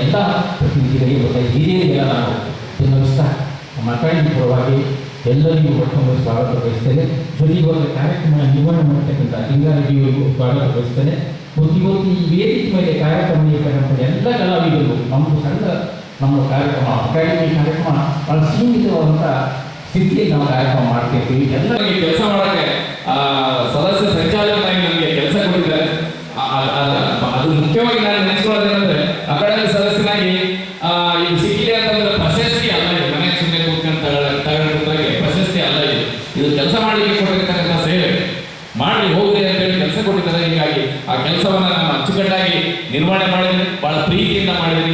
ಎಲ್ಲ ಪ್ರತಿನಿಧಿಗಳಿಗೆ ಹಿರಿಯರಿಗೆಲ್ಲ ನಾನು ಬೆಂಬಲಿಸ್ತಾ ಮಾತಾಡಿದ ಪರವಾಗಿ ಎಲ್ಲರಿಗೂ ಒಟ್ಟೊಂದು ಸ್ವಾಗತ ಬಯಸ್ತೇನೆ ಜೊತೆಗೆ ಒಂದು ಕಾರ್ಯಕ್ರಮ ನಿರ್ವಹಣೆ ಮಾಡ್ತಕ್ಕಂಥ ತಿಂಗಾರೆಡ್ಡಿಯವರಿಗೂ ಸ್ವಾಗತ ಬಯಸ್ತೇನೆ ಮತ್ತು ಇವತ್ತು ಈ ವೇದಿಕೆ ಮೇಲೆ ಕಾರ್ಯಕ್ರಮ ನೀಡ್ತಕ್ಕಂಥ ಎಲ್ಲ ಕಲಾವಿದರು ನಮ್ಮ ಸಂಘ, ನಮ್ಮ ಕಾರ್ಯಕ್ರಮ, ಅಕಾಡೆಮಿ ಕಾರ್ಯಕ್ರಮ, ಬಹಳ ಸೀಮಿತವಾದಂಥ ಸ್ಥಿತಿಯಲ್ಲಿ ನಾವು ಕಾರ್ಯಕ್ರಮ ಮಾಡ್ತಿರ್ತೀವಿ. ಎಲ್ಲ ಕೆಲಸ ಮಾಡೋಕ್ಕೆ ಸದಸ್ಯ ಸಂಚಾಲಕರಾಗಿ ನಮಗೆ ಕೆಲಸ ಕೊಟ್ಟಿದ್ದಾರೆ. ಅದು ಮುಖ್ಯವಾಗಿ ಹೀಗಾಗಿ ಇದು ಸಿಕ್ಕಿದೆ ಅಂತಂದ್ರೆ ಪ್ರಶಸ್ತಿ ಅಲ್ಲ ಇದು. ಮನೆಗೆ ಸುಮ್ಮನೆ ಕೂತ್ಕೊಂಡು ತಗೊಂಡಿದ್ದಾಗೆ ಪ್ರಶಸ್ತಿ ಅಲ್ಲ ಇದು. ಇದು ಕೆಲಸ ಮಾಡಲಿಕ್ಕೆ ಕೊಟ್ಟಿರ್ತಕ್ಕಂಥ ಸೇವೆ. ಮಾಡಿ ಹೋಗಿದೆ ಅಂತೇಳಿ ಕೆಲಸ ಕೊಟ್ಟಿದ್ದಾರೆ ಹೀಗಾಗಿ ಆ ಕೆಲಸವನ್ನು ನಾನು ಅಚ್ಚುಕಟ್ಟಾಗಿ ನಿರ್ವಹಣೆ ಮಾಡಿದ್ರೆ ಬಹಳ ಪ್ರೀತಿಯಿಂದ ಮಾಡಿದ್ದೀನಿ.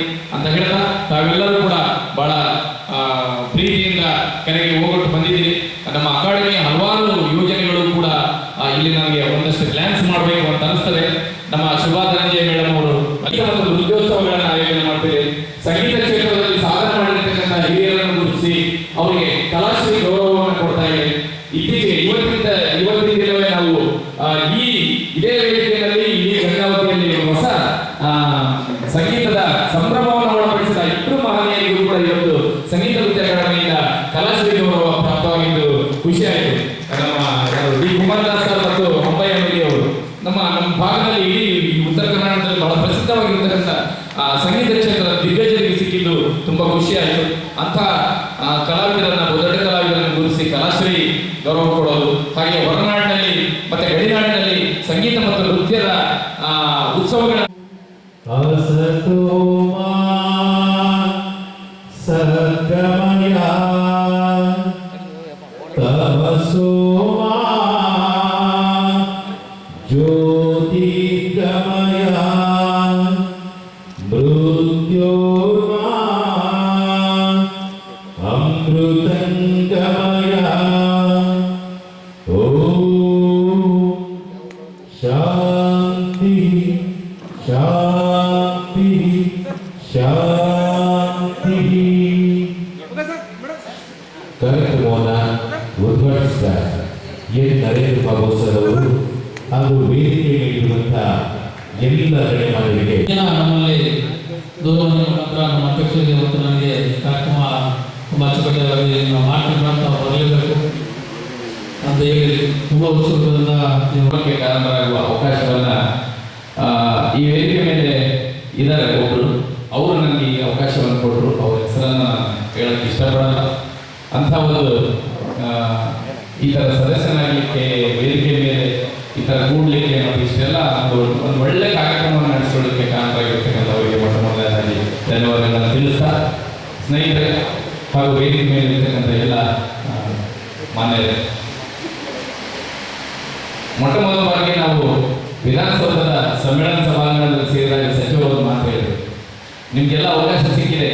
Yeah. ಒಬ್ಬರು ಅವರು ನನಗೆ ಈ ಅವಕಾಶವನ್ನು ಕೊಟ್ಟರು. ಅವ್ರ ಹೆಸರನ್ನು ಹೇಳಕ್ಕೆ ಇಷ್ಟಪಡಲ್ಲ. ಅಂಥ ಒಂದು ಈ ಥರ ಸದಸ್ಯನಾಗಲಿಕ್ಕೆ, ವೇದಿಕೆ ಮೇಲೆ ಈ ಥರ ಕೂಡಲಿಕ್ಕೆ ಮತ್ತು ಇಷ್ಟೆಲ್ಲ ಒಂದು ಒಂದು ಒಳ್ಳೆ ಕಾರ್ಯಕ್ರಮವನ್ನು ನಡೆಸೋದಕ್ಕೆ ಕಾರಣರಾಗಿರ್ತಕ್ಕಂಥ ಅವರಿಗೆ ಮೊಟ್ಟ ಮೊದಲನೇದಾಗಿ ಧನ್ಯವಾದಗಳನ್ನು ತಿಳಿಸ್ತಾ, ಸ್ನೇಹಿತರೆ ಹಾಗೂ ವೇದಿಕೆ ಮೇಲೆ ಇರ್ತಕ್ಕಂಥ ಎಲ್ಲ ಮಾನ್ಯ ಮೊಟ್ಟ ಮೊದಲ ಬಾರಿಗೆ ನಾವು ವಿಧಾನಸೌಧದ ಸಮ್ಮೇಳನ ಸಭಾಂಗಣದಲ್ಲಿ ಸೇರಿದಾಗ ಸಚಿವರು ಮಾತ್ರ ನಿಮಗೆಲ್ಲ ಅವಕಾಶ ಸಿಕ್ಕಿದೆ.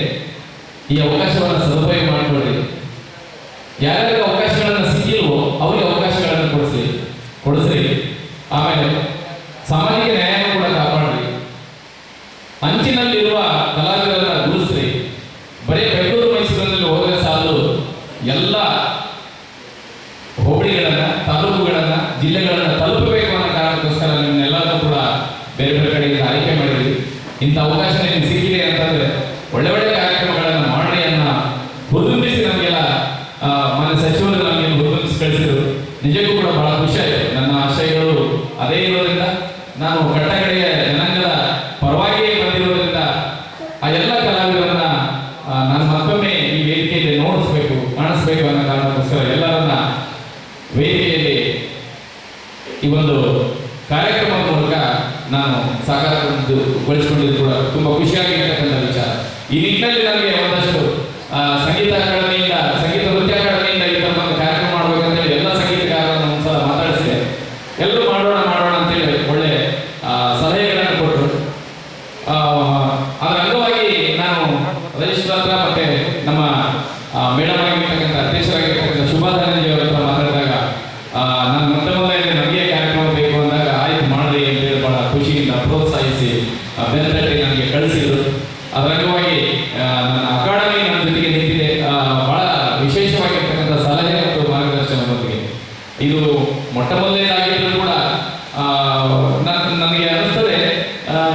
ಈ ಅವಕಾಶವನ್ನು ಸದುಪಯೋಗ ಮಾಡಿಕೊಳ್ಳಿ. ಸಚಿವರು ನನಗೆ ಗುರುತಿಸಿ ಕಳಿಸಿದರು. ನಿಜಕ್ಕೂ ಕೂಡ ಬಹಳ ಖುಷಿ ಆಯಿತು. ನನ್ನ ಆಶಯಗಳು ಅದೇ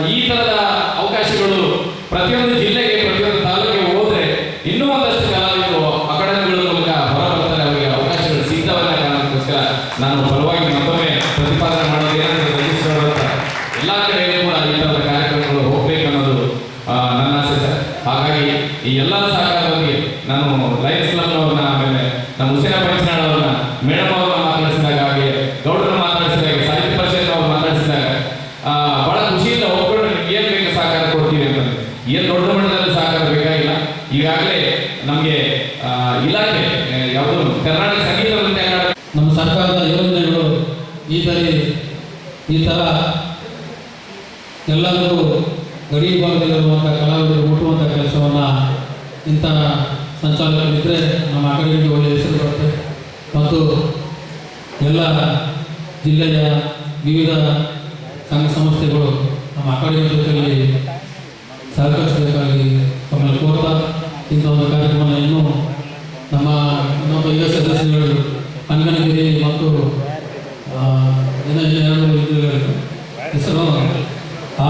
ಆ, ಈ ಥರದ ಅವಕಾಶಗಳು ಪ್ರತಿಯೊಂದು ಜಿಲ್ಲೆಗೆ ಪ್ರತಿಯೊಂದು ತಾಲೂಕಿಗೆ ಹೋದ್ರೆ ಇನ್ನೂ ಒಂದಷ್ಟು ಕಲಾವಿದರು ಅಕಾಡೆಮಿಗಳ ಮೂಲಕ ಹೊರಬರ್ತಾರೆ ಅವರಿಗೆ ಅವಕಾಶಗಳು ಸಿಗ್ತವಲ್ಲ ಕಾರಣಕ್ಕೋಸ್ಕರ ನಾನು ಪರವಾಗಿ ಮತ್ತೊಮ್ಮೆ ಪ್ರತಿಪಾದನೆ ಮಾಡಿದ್ದೇನೆ ಎಲ್ಲ ಕಡೆಯೂ ಕೂಡ ಈ ಥರದ ಕಾರ್ಯಕ್ರಮಗಳು ಹೋಗ್ಬೇಕು ಅನ್ನೋದು ಆ, ನನ್ನ ಆಸೆ ಸರ್ ಹಾಗಾಗಿ ಈ ಎಲ್ಲ ಸಹಕಾರದೊಂದಿಗೆ ನಾನು ಲಯನ್ಸ್ ಕ್ಲಬ್ನವ್ರನ್ನ ಆಮೇಲೆ ನಮ್ಮ ಹುಸೇನ ಪಂಚನಾಳ್ ಅವ್ರನ್ನ ಮೇಡಮ್ ಅವ್ರನ್ನ ಮಾತಾಡಿಸಿದಾಗ ಹಾಗೆ ಗೌಡ್ರನ್ನ ಮಾತಾಡಿಸಿದಾಗ ಸಾಹಿತ್ಯ ಪರಿಷತ್ ಅವ್ರು ಮಾತಾಡಿಸಿದಾಗ ಆ, ಬಹಳ ಖುಷಿಯಿಂದ ಒಪ್ಕೊಂಡು ನಿಮ್ಗೆ ಏನ್ ಬೇಕು ಸಹಕಾರ ಕೊಡ್ತೀವಿ ಅಂತ ಏನ್ ದೊಡ್ಡ ಮಟ್ಟದಲ್ಲಿ ಸಹಕಾರ ಬೇಕಾಗಿಲ್ಲ ಈಗಾಗಲೇ ನಮಗೆ ಇಲಾಖೆ ಯಾವುದೋ ಕರ್ನಾಟಕ ಸಂಗೀತ ನಮ್ಮ ಸರ್ಕಾರದ ಯೋಜನೆಗಳು ಈ ಸರಿ ಈ ಥರ ಎಲ್ಲರಿಗೂ ಗಡಿ ಭಾಗದಲ್ಲಿರುವಂಥ ಕಲಾವಿದರು ಮುಟ್ಟುವಂಥ ಕೆಲಸವನ್ನು ಇಂಥ ಸಂಚಾಲಕರಿದ್ದರೆ ನಮ್ಮ ಅಕಾಡೆಮಿಗೆ ಒಳ್ಳೆಯ ಹೆಸರು ಬರುತ್ತೆ. ಮತ್ತು ಎಲ್ಲ ಜಿಲ್ಲೆಯ ವಿವಿಧ ಸಂಘ ಸಂಸ್ಥೆಗಳು ನಮ್ಮ ಅಕಾಡೆಮಿ ಜೊತೆಯಲ್ಲಿ ಸಹಕರಿಸಬೇಕಾಗಿ ತಮ್ಮಲ್ಲಿ ಕೋರ್ತಾ ಇಂಥ ಒಂದು ಕಾರ್ಯಕ್ರಮ ಇನ್ನೂ ನಮ್ಮ ಇನ್ನೊಬ್ಬ ಯುವ ಸದಸ್ಯರು ಅಂಗನಗಿರಿ ಮತ್ತು ಹೆಸರು, ಆ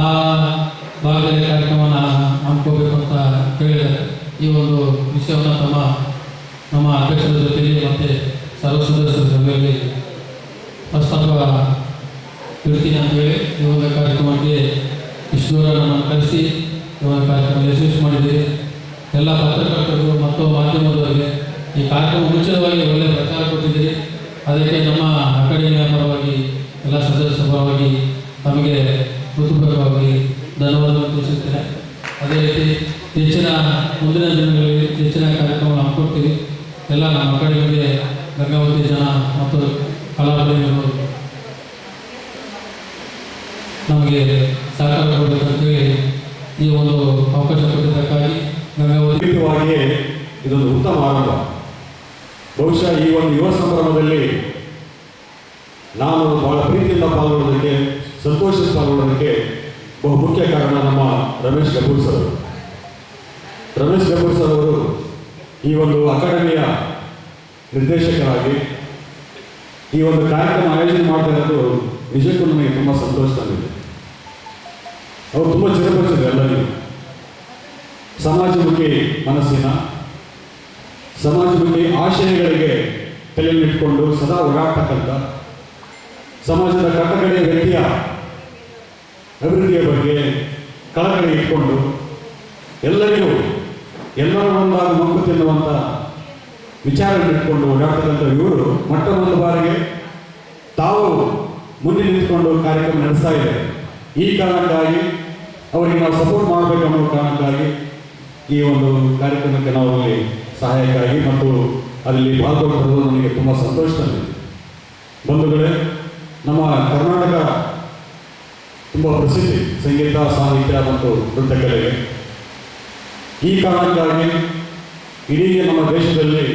ಭಾಗದಲ್ಲಿ ಕಾರ್ಯಕ್ರಮನ ಹಮ್ಮಿಕೋಬೇಕು ಅಂತ ಹೇಳಿದ್ದಾರೆ ಈ ಒಂದು ವಿಷಯವನ್ನು ತಮ್ಮ, ನಮ್ಮ ಅಧ್ಯಕ್ಷರ ಜೊತೆಯಲ್ಲಿ ಮತ್ತು ಸರ್ವ ಸದಸ್ಯರ ಸಭೆಯಲ್ಲಿ ಪ್ರಸ್ತಾಪ ಇಡ್ತೀನಿ ಅಂತೇಳಿ ಈ ಒಂದು ಕಾರ್ಯಕ್ರಮಕ್ಕೆ ಇಷ್ಟು ದೂರ ನಮ್ಮನ್ನು ಕರೆಸಿ ಒಂದು ಕಾರ್ಯಕ್ರಮ ಯಶಸ್ವಿ ಮಾಡಿದ್ದೀರಿ ಎಲ್ಲ ಪತ್ರಕರ್ತರು, ಮತ್ತು ಮಾಧ್ಯಮದವರಿಗೆ ಈ ಕಾರ್ಯಕ್ರಮ ಮುಂಚಿತವಾಗಿ ಒಳ್ಳೆಯ ಪ್ರಚಾರ ಕೊಟ್ಟಿದ್ದೀರಿ. ಅದಕ್ಕೆ ನಮ್ಮ ಅಕಾಡೆಮಿಯ ಪರವಾಗಿ, ಎಲ್ಲ ಸದಸ್ಯರ ಪರವಾಗಿ ತಮಗೆ ಹೃತ್ಪೂರ್ವಕವಾಗಿ ಧನ್ಯವಾದಗಳು ತಿಳಿಸುತ್ತೇನೆ. ಅದೇ ರೀತಿ ಹೆಚ್ಚಿನ ಮುಂದಿನ ದಿನಗಳಲ್ಲಿ ಹೆಚ್ಚಿನ ಕಾರ್ಯಕ್ರಮ ಹಮ್ಮಿಕೊಡ್ತೀವಿ. ಎಲ್ಲ ನಮ್ಮ ಅಕಾಡೆಮಿಗೆ ಗಂಗಾವತಿ ಜನ ಮತ್ತು ಕಲಾಪ್ರೇಮಿಗಳು ನಮಗೆ ಸಹಕಾರ ಕೊಡಬೇಕಂತೇಳಿ ಈ ಒಂದು ಅವಕಾಶ ಕೊಟ್ಟಿದ್ದಕ್ಕಾಗಿ ನನ್ನ ಇದೊಂದು ಉತ್ತಮ ಆರಂಭ. ಬಹುಶಃ ಈ ಒಂದು ಯುವ ಸಂಭ್ರಮದಲ್ಲಿ ನಾನು ಬಹಳ ಪ್ರೀತಿಯಿಂದ ಪಾಲ್ಗೊಳ್ಳೋದಕ್ಕೆ, ಸಂತೋಷದಿಂದ ಪಾಲ್ಗೊಳ್ಳೋದಕ್ಕೆ ಬಹು ಮುಖ್ಯ ಕಾರಣ ನಮ್ಮ ರಮೇಶ್ ಕಪೂರ್ ಸರ್. ರಮೇಶ್ ಕಪೂರ್ ಸರ್ ಅವರು ಈ ಒಂದು ಅಕಾಡೆಮಿಯ ನಿರ್ದೇಶಕರಾಗಿ ಈ ಒಂದು ಕಾರ್ಯಕ್ರಮ ಆಯೋಜನೆ ಮಾಡ್ತಾ ಇರೋದು ನಿಜಕ್ಕೂ ನನಗೆ ತುಂಬ ಸಂತೋಷ ತಂದಿದೆ. ಅವರು ತುಂಬ ಚಿರಪರಿಸಿದ್ರು ಎಲ್ಲರಿಗೂ. ಸಮಾಜಮುಖಿ ಮನಸ್ಸಿನ, ಸಮಾಜಮುಖಿ ಆಶಯಗಳಿಗೆ ತಲೆಯಲ್ಲಿಟ್ಕೊಂಡು ಸದಾ ಓಡಾಡ್ತಕ್ಕಂಥ, ಸಮಾಜದ ಕಟ್ಟಕಡೆಯ ವ್ಯಕ್ತಿಯ ಅಭಿವೃದ್ಧಿಯ ಬಗ್ಗೆ ಕಳಕಳಿ ಇಟ್ಕೊಂಡು ಎಲ್ಲರಿಗೂ ಎಲ್ಲರ ಒಂದಾಗಿ ಮಕ್ಕು ತಿನ್ನುವಂಥ ವಿಚಾರಗಳಿಟ್ಕೊಂಡು ಓಡಾಡ್ತಕ್ಕಂಥ ಇವರು ಮೊಟ್ಟ ಒಂದು ಬಾರಿಗೆ ತಾವು ಮುಂದೆ ನಿಂತ್ಕೊಂಡು ಕಾರ್ಯಕ್ರಮ ನಡೆಸ್ತಾ ಇದ್ದಾರೆ. ಈ ಕಾರಣಕ್ಕಾಗಿ ಅವರಿಗೆ ನಾವು ಸಪೋರ್ಟ್ ಮಾಡಬೇಕು ಅನ್ನೋ ಕಾರಣಕ್ಕಾಗಿ ಈ ಒಂದು ಕಾರ್ಯಕ್ರಮಕ್ಕೆ ನಾವು ಅಲ್ಲಿ ಸಹಾಯಕ್ಕಾಗಿ ಮತ್ತು ಅಲ್ಲಿ ಭಾಗವಹಿಸಿರೋದು ನನಗೆ ತುಂಬ ಸಂತೋಷ ತಂದಿದೆ ಬಂಧುಗಳೇ ನಮ್ಮ ಕರ್ನಾಟಕ ತುಂಬ ಪ್ರಸಿದ್ಧಿ, ಸಂಗೀತ, ಸಾಹಿತ್ಯ ಮತ್ತು ನೃತ್ಯಕಲೆಗೆ ಈ ಕಾರಣಕ್ಕಾಗಿ ಇಡೀ ನಮ್ಮ ದೇಶದಲ್ಲಿ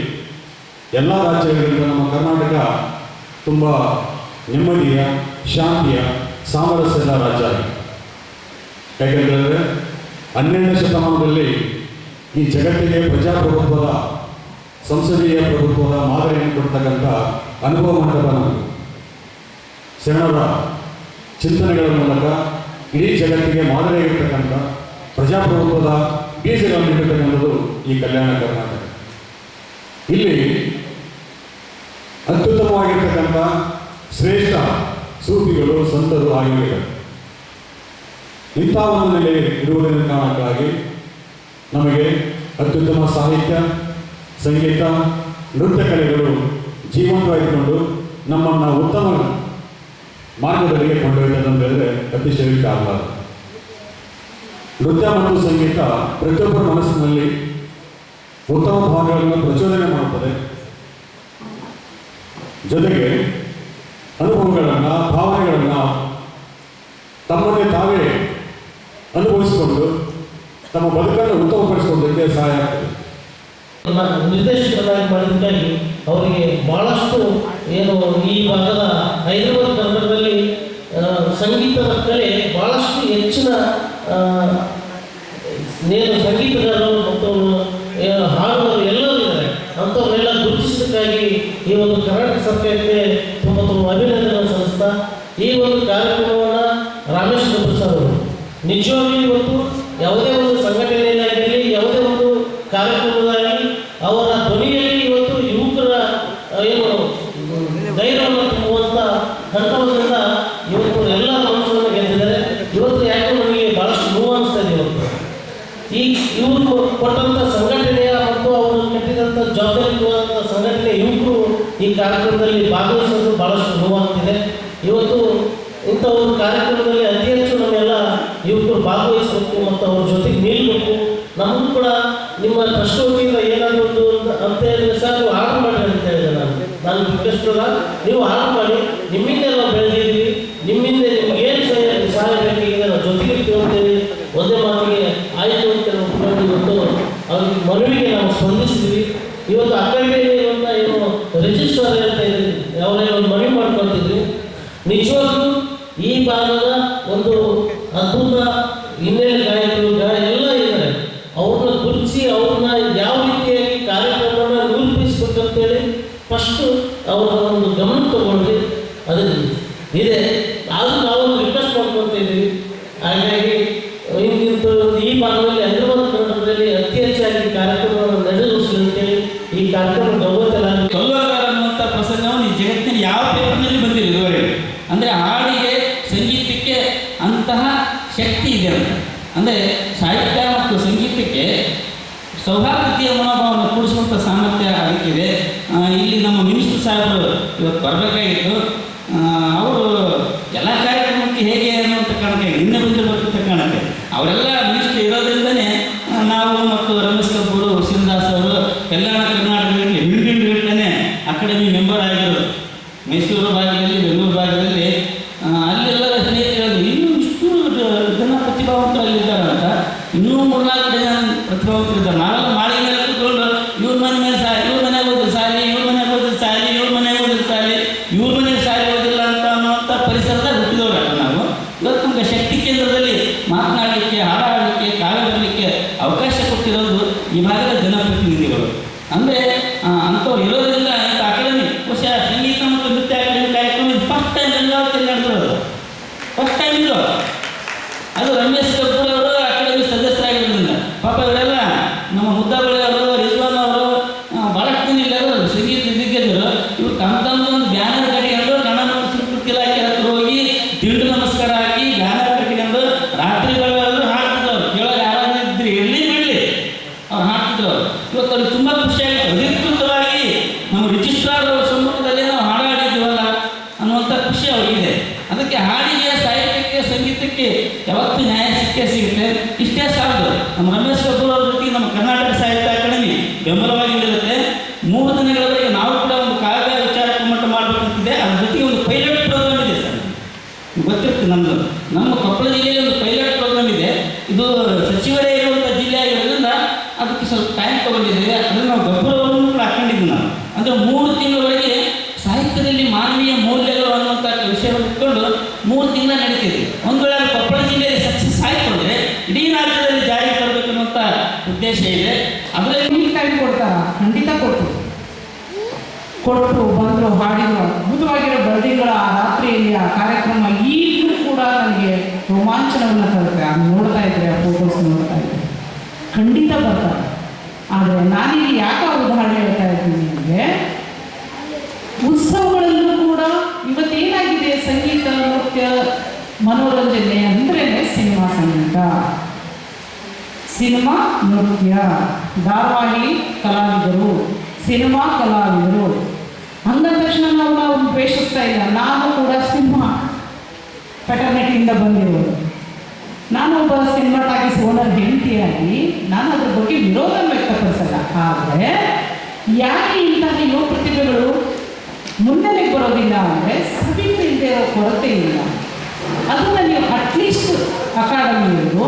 ಎಲ್ಲ ರಾಜ್ಯಗಳಿಂದ ನಮ್ಮ ಕರ್ನಾಟಕ ತುಂಬ ನೆಮ್ಮದಿಯ, ಶಾಂತಿಯ, ಸಾಮರಸ್ಯದ ರಾಜ್ಯ ಯಾಕೆಂದರೆ ಹನ್ನೆರಡನೇ ಶತಮಾನದಲ್ಲಿ ಈ ಜಗತ್ತಿಗೆ ಪ್ರಜಾಪ್ರಭುತ್ವದ, ಸಂಸದೀಯ ಪ್ರಭುತ್ವದ ಮಾದರಿಯನ್ನು ಕೊಡ್ತಕ್ಕಂಥ ಅನುಭವ ಮಂಟಪ ನಮಗೆ ಶರಣರ ಚಿಂತನೆಗಳ ಮೂಲಕ ಇಡೀ ಜಗತ್ತಿಗೆ ಮಾದರಿಯಾಗಿರ್ತಕ್ಕಂಥ ಪ್ರಜಾಪ್ರಭುತ್ವದ ಬೀಜಗಳನ್ನು ಇಡತಕ್ಕಂಥದ್ದು ಈ ಕಲ್ಯಾಣ ಕರ್ನಾಟಕ. ಇಲ್ಲಿ ಅತ್ಯುತ್ತಮವಾಗಿರ್ತಕ್ಕಂಥ ಶ್ರೇಷ್ಠ ಸೂಫಿಗಳು, ಸಂತರು ಆಗಿರಬೇಕು. ಇಂಥ ಒಂದು ನೆಲೆ ಇರುವುದನ್ನು ಕಾರಣಕ್ಕಾಗಿ ನಮಗೆ ಅತ್ಯುತ್ತಮ ಸಾಹಿತ್ಯ, ಸಂಗೀತ, ನೃತ್ಯ ಕಲೆಗಳು ಜೀವಂತವಾಗಿಕೊಂಡು ನಮ್ಮನ್ನು ಉತ್ತಮ ಅಂತ ಹೇಳಿದ್ರೆ ಅತಿಶಯಕ್ಕೆ ಆಗಬಾರದು ನೃತ್ಯ ಮತ್ತು ಸಂಗೀತ ಪ್ರತಿಯೊಬ್ಬರ ಮನಸ್ಸಿನಲ್ಲಿ ಉತ್ತಮ ಭಾಗಗಳನ್ನು ಪ್ರಚೋದನೆ ಮಾಡುತ್ತದೆ. ಜೊತೆಗೆ ವಿಶೇಷವಾಗಿ ಈ ಒಂದು ಕರ್ನಾಟಕ ಸರ್ಕಾರಕ್ಕೆ ತುಂಬ ತುಂಬ ಅಭಿನಂದನೆ ಸಲ್ಲಿಸ್ತಾ ಈ ಒಂದು ಕಾರ್ಯಕ್ರಮವನ್ನು ರಾಮೇಶ್ವರ ಪ್ರಸಾದ್ ಅವರು. ನಿಜವಾಗಿ ಇವತ್ತು ಯಾವುದೇ ಭಾಳಷ್ಟು ನೋವಾಗ್ತಿದೆ. ಇವತ್ತು ಇಂಥ ಒಂದು ಕಾರ್ಯಕ್ರಮದಲ್ಲಿ ಅತಿ ಹೆಚ್ಚು ನಮ್ಮೆಲ್ಲ ಯುವಕರು ಭಾಗವಹಿಸಬೇಕು ಮತ್ತು ಅವ್ರ ಜೊತೆಗೆ ನಿಲ್ಲಬೇಕು ನಮಗೂ ಕೂಡ ನಿಮ್ಮ ಪ್ರಶ್ನೋತ್ತರ ವತಿಯಿಂದ ಏನಾದರೂ ಒಂದು ಅಂತ ಹೇಳಿದ್ರೆ ಸರ್ ನೀವು ಆರ್ಡರ್ ಮಾಡಿ ಅಂತ ಹೇಳಿದೆ ನಾನು. ನಾನು ರಿಕ್ವೆಸ್ಟ್ ನೀವು ಆರ್ಡರ್ ಮಾಡಿ, ನಿಮ್ಮಿಂದ ಈ ಭಾಗದ ಒಂದು ಅದ್ಭುತ ಹಿನ್ನೆಲೆ ಗಾಯಕರು ಶಕ್ತಿ ಇದೆ ಅಂದರೆ ಸಾಹಿತ್ಯ ಮತ್ತು ಸಂಗೀತಕ್ಕೆ ಸೌಹಾರ್ದತೆಯ ಮನೋಭಾವವನ್ನು ಕೂಡಿಸುವಂಥ ಸಾಮರ್ಥ್ಯ ಅದಕ್ಕಿದೆ. ಇಲ್ಲಿ ನಮ್ಮ ಮಿನಿಸ್ಟರ್ ಸಾಹೇಬರು ಇವತ್ತು ಬರಬೇಕಾಗಿತ್ತು. ಅವರು ಎಲ್ಲ ಕಾರ್ಯಕ್ರಮಕ್ಕೆ ಹೇಗೆ ಅನ್ನುವಂಥ ಕಾರಣಕ್ಕೆ, ನಿನ್ನೆ ಬಂದಿರಬೇಕಂತ ಕಾರಣಕ್ಕೆ. ಅವರೆಲ್ಲ ಮಿನಿಸ್ಟರ್ ಇರೋದ್ರಿಂದನೇ ನಾವು ಮತ್ತು ರಮೇಶ್ ಕಬ್ಬೂರು ಶಿವದಾಸ್ ಅವರು ಎಲ್ಲ ಅಥವಾ ಮಾಡಿ ಕಾರ್ಯಕ್ರಮ ಈಗಲೂ ಕೂಡ ನನಗೆ ರೋಮಾಂಚನವನ್ನು ತರುತ್ತೆ. ಅದು ನೋಡ್ತಾ ಇದ್ದೆ ಆ ಫೋಟೋಸ್ ನೋಡ್ತಾ ಇದ್ದೆ ಖಂಡಿತ ಬರ್ತಾರೆ. ಆದರೆ ನಾನೀಗ ಯಾಕೆ ಉದಾಹರಣೆ ಹೇಳ್ತಾ ಇದ್ದೀನಿ ನಿಮಗೆ ಉತ್ಸವಗಳಲ್ಲೂ ಕೂಡ ಇವತ್ತೇನಾಗಿದೆ? ಸಂಗೀತ, ನೃತ್ಯ, ಮನೋರಂಜನೆ ಅಂದರೆ ಸಿನಿಮಾ ಸಂಗೀತ. ಸಿನಿಮಾ, ನೃತ್ಯ. ಧಾರವಾಹಿ ಕಲಾವಿದರು, ಸಿನಿಮಾ ಕಲಾವಿದರು. ಅಂದ ತಕ್ಷಣ ನಾವು ನಾವು ಪ್ರೇಷಿಸ್ತಾ ಇಲ್ಲ. ನಾನು ಕೂಡ ಪೆಟರ್ನಿಟಿಯಿಂದ ಬಂದಿರೋದು ನಾನು ಒಬ್ಬ ಸಿನಿಮಾಟಾಗಿಸ್ ಓನರ್ ಹೆಂಡತಿಯಾಗಿ ನಾನು ಅದ್ರ ಬಗ್ಗೆ ವಿರೋಧ ವ್ಯಕ್ತಪಡಿಸಲ್ಲ. ಆದರೆ ಯಾಕೆ ಇಂತಹ ಯುವ ಪ್ರತಿಭೆಗಳು ಮುನ್ನೆಲೆಗೆ ಬರೋದಿಲ್ಲ ಅಂದರೆ ಸಭ್ಯತೆ ಇರೋ ಕೊರತೆ ಇಲ್ಲ. ಅದನ್ನು ನೀವು at least ಅಕಾಡೆಮಿಯವರು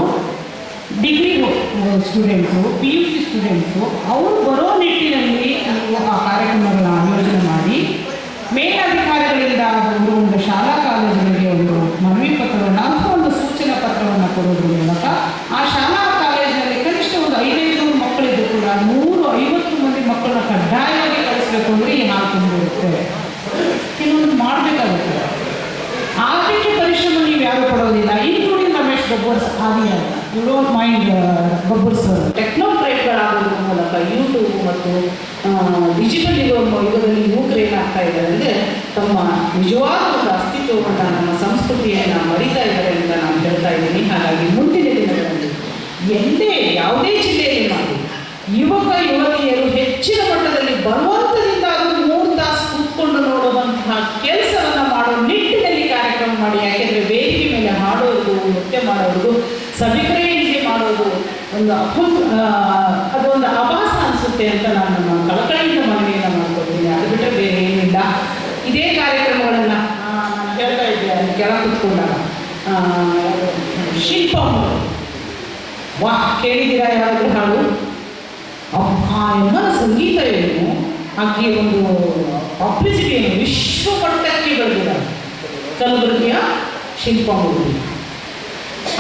degree students P U C students ಅವರು ಬರೋ ನಿಟ್ಟಿನಲ್ಲಿ ಆ ಕಾರ್ಯಕ್ರಮಗಳನ್ನ ಆಯೋಜನೆ ಮಾಡಿ ಮೇಲಧಿಕಾರಿಗಳಿಂದ ಅವರು ಒಂದು ಶಾಲಾ ಕಾಲೇಜುಗಳಿಗೆ ಒಂದು ಮನವಿ ಪತ್ರವನ್ನು ಅಥವಾ ಒಂದು ಸೂಚನಾ ಪತ್ರವನ್ನು ಕೊಡೋದ್ರ ಮೂಲಕ ಆ ಶಾಲಾ ಕಾಲೇಜಿನಲ್ಲಿ ಕನಿಷ್ಠ ಒಂದು ಐದೈದು ನೂರು ಕೂಡ ನೂರು ಐವತ್ತು ಮಂದಿ ಮಕ್ಕಳನ್ನ ಕಡ್ಡಾಯವಾಗಿ ಕಳಿಸಬೇಕು ಅಂದ್ರೆ ಈ ಹಾಲು ತುಂಬಿರುತ್ತೆ. ಇನ್ನೊಂದು ಮಾಡಬೇಕಾಗುತ್ತೆ. ಆರ್ಥಿಕ ಪರಿಶ್ರಮ ನೀವು ಯಾರು ಪಡೋದಿಲ್ಲ. ಇನ್ಕ್ಲೂಡಿಂಗ್ ರಮೇಶ್ ಗೊಬ್ಬರ್ ಹಾನಿಯಾಗುತ್ತೆ ಯು ಡೋಂಟ್ ಮೈಂಡ್ ಗಬ್ಬರ್ಸ್ ಟೆಕ್ನೋಕ್ರೇಟ್ಗಳಾಗೋದ್ರ ಮೂಲಕ ಯೂಟ್ಯೂಬ್ ಮತ್ತು ಡಿಜಿಟಲ್ ಇರೋ ಯುಗದಲ್ಲಿ ಯುವಕರು ಏನಾಗ್ತಾ ಇದ್ದಾರೆ ಅಂದರೆ ತಮ್ಮ ನಿಜವಾದ ಒಂದು ಅಸ್ತಿತ್ವವನ್ನು, ನಮ್ಮ ಸಂಸ್ಕೃತಿಯನ್ನು ಮರಿತಾ ಇದ್ದಾರೆ ಅಂತ ನಾನು ಹೇಳ್ತಾ ಇದ್ದೀನಿ. ಹಾಗಾಗಿ ಮುಂದಿನ ದಿನಗಳಲ್ಲಿ ಎಲ್ಲೇ ಯಾವುದೇ ಜಿಲ್ಲೆಯಲ್ಲಿ ಮಾಡಿ ಯುವಕ, ಯುವತಿಯರು ಹೆಚ್ಚಿನ ಮಟ್ಟದಲ್ಲಿ ಬಲವಂತದಿಂದ ಮೂರು ತಾಸು ಕೂತ್ಕೊಂಡು ನೋಡುವಂತಹ ಕೆಲಸವನ್ನು ಮಾಡೋ ನಿಟ್ಟಿನಲ್ಲಿ ಕಾರ್ಯಕ್ರಮ ಮಾಡಿ, ಯಾಕೆಂದರೆ ವೇದಿಕೆ ಮೇಲೆ ಹಾಡೋದು, ನೃತ್ಯ ಮಾಡೋದು ಮಾಡೋದು ಒಂದು ಅಪಂ ಅದೊಂದು ಆಭಾಸ ಅನಿಸುತ್ತೆ ಅಂತ ನಾನು ನಮ್ಮ ಕಳಕಳಿಯಿಂದ ಮನವಿಯನ್ನು ಮಾಡ್ಕೊತೀನಿ ಅದು ಬಿಟ್ಟರೆ ಬೇರೆ ಏನಿಲ್ಲ. ಇದೇ ಕಾರ್ಯಕ್ರಮಗಳನ್ನು ನಾನು ಹೇಳ್ತಾ ಇದ್ದೆ, ಅಲ್ಲಿ ಕೆಳ ಕೂತ್ಕೊಂಡಾಗ ಶಿಲ್ಪ ವಾ, ಕೇಳಿದ್ದೀರಾ ಯಾರಾದರೂ ಹಾಡು ಅಪ್ಪ ಯಮ್ಮನ ಸಂಗೀತ ಏನು? ಆಕೆ ಒಂದು ಪಬ್ಲಿಸಿಟಿ ಏನು? ವಿಶ್ವ ಮಟ್ಟಕ್ಕೆ ಬೆಳೆದಿದ್ದಾರೆ ಕಲಬುರಗಿಯ ಶಿಲ್ಪ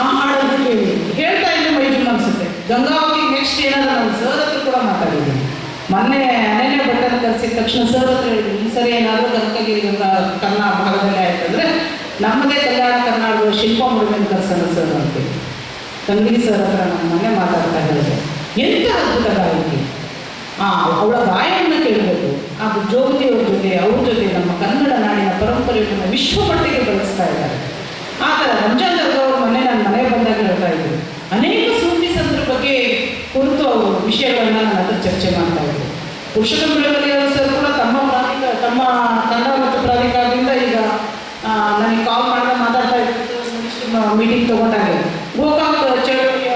ಆ ಹಾಡನ್ನು ಹೇಳ್ತಾ ಇದ್ದೆ ಮೈಸೂರು ಅನ್ಸುತ್ತೆ. ಗಂಗಾವತಿ ನೆಕ್ಸ್ಟ್ ಏನಾದ್ರು ನಾನು ಸರ್ ಹತ್ರ ಕೂಡ ಮಾತಾಡಿದ್ದೀನಿ. ಮೊನ್ನೆ ಅನನ್ಯ ಭಟ್ಟನ ಕರೆಸಿದ ತಕ್ಷಣ ಸರ್ ಹತ್ರ ಈ ಸರಿ ಏನಾದರೂ ಗಂಗಾಗಿರಿ ಗಂಗಾ ಕನ್ನಡ ಭಾಗದಲ್ಲಿ ಆಯ್ತಂದ್ರೆ ನಮ್ಮದೇ ಕಲ್ಯಾಣ ಕರ್ನಾಟಕದ ಶಿಲ್ಪ ಮುರುಗನ್ ಕರ್ಸೋಣ ಸರ್ ಅಂತೇಳಿ ತಂಗಿ ಸರ್ ಹತ್ರ ನಮ್ಮ ಮೊನ್ನೆ ಮಾತಾಡ್ತಾ ಹೇಳಿದೆ. ಎಂಥ ಅದ್ಭುತ ಗಾಯಕಿ? ಆ, ಅವಳ ಗಾಯವನ್ನು ಕೇಳಬೇಕು. ಆ ಜೋಗತಿಯವ್ರ ಜೊತೆ, ಅವ್ರ ಜೊತೆ ನಮ್ಮ ಕನ್ನಡ ನಾಡಿನ ಪರಂಪರೆಯನ್ನು ವಿಶ್ವ ಮಟ್ಟಿಗೆ ಬೆಳೆಸ್ತಾ ಇದ್ದಾರೆ. ಆ ಥರ ರಂಜಾನ್ ದರ್ಗಾ ಅವರು ಮೊನ್ನೆ ನನ್ನ ಮನೆಗೆ ಬಂದಾಗ ಹೇಳ್ತಾ ಇದ್ರು, ಅನೇಕ ವಿಷಯಗಳನ್ನ ನನ್ನ ಹತ್ರ ಚರ್ಚೆ ಮಾಡ್ತಾ ಇದ್ದೆ. ಪುರುಷೋತ್ತಮ ಬೆಳವಲಿಯವರು ಸರ್ ಕೂಡ ತಮ್ಮ ಪ್ರಾಧಿಕ ತಮ್ಮ ಕನ್ನಡ ಮತ್ತು ಪ್ರಾಧಿಕಾರದಿಂದ ಈಗ ನನಗೆ ಕಾಲ್ ಮಾಡಿದ ಮಾತಾಡ್ತಾ ಇದ್ದು ಮೀಟಿಂಗ್ ತಗೊಂಡಾಗ. ಗೋಕಾಕ್ ಚಳವಳಿಯ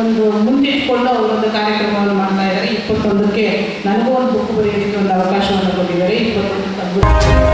ಒಂದು ಮುಂದಿಟ್ಕೊಂಡು ಅವರು ಒಂದು ಕಾರ್ಯಕ್ರಮವನ್ನು ಮಾಡ್ತಾ ಇದ್ದಾರೆ. ಇಪ್ಪತ್ತೊಂದಕ್ಕೆ ನನಗೂ ಒಂದು ಬುಕ್ ಬರೆಯೋದಕ್ಕೆ ಒಂದು ಅವಕಾಶವನ್ನು ಕೊಟ್ಟಿದ್ದಾರೆ. ಇಪ್ಪತ್ತು